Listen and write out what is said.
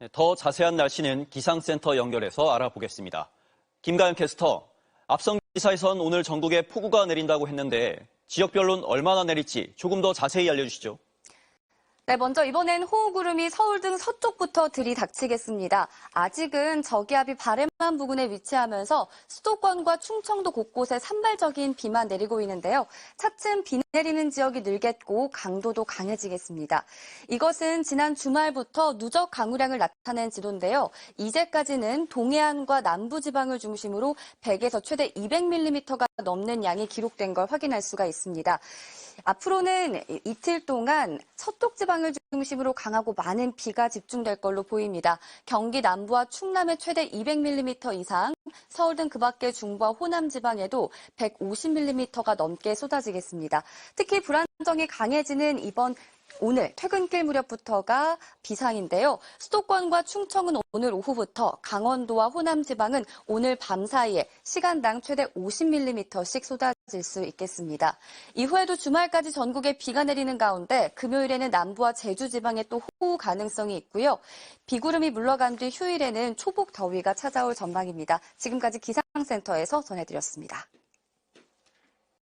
네, 더 자세한 날씨는 기상센터 연결해서 알아보겠습니다. 김가연 캐스터, 앞선 기사에선 오늘 전국에 폭우가 내린다고 했는데 지역별로는 얼마나 내릴지 조금 더 자세히 알려주시죠. 네, 먼저 이번엔 호우구름이 서울 등 서쪽부터 들이닥치겠습니다. 아직은 저기압이 바램만 부근에 위치하면서 수도권과 충청도 곳곳에 산발적인 비만 내리고 있는데요. 차츰 비 내리는 지역이 늘겠고 강도도 강해지겠습니다. 이것은 지난 주말부터 누적 강우량을 나타낸 지도인데요. 이제까지는 동해안과 남부지방을 중심으로 100에서 최대 200mm가 넘는 양이 기록된 걸 확인할 수가 있습니다. 앞으로는 이틀 동안 서쪽 지방 을 중심으로 강하고 많은 비가 집중될 걸로 보입니다. 경기 남부와 충남에 최대 200mm 이상, 서울 등 그 밖의 중부와 호남 지방에도 150mm가 넘게 쏟아지겠습니다. 특히 불안정이 강해지는 이번 오늘 퇴근길 무렵부터가 비상인데요. 수도권과 충청은 오늘 오후부터 강원도와 호남 지방은 오늘 밤 사이에 시간당 최대 50mm씩 쏟아 질수 있겠습니다. 이후에도 주말까지 전국에 비가 내리는 가운데 금요일에는 남부와 제주 지방에 또 호우 가능성이 있고요. 비구름이 물러간 뒤 휴일에는 초복 더위가 찾아올 전망입니다. 지금까지 기상센터에서 전해드렸습니다.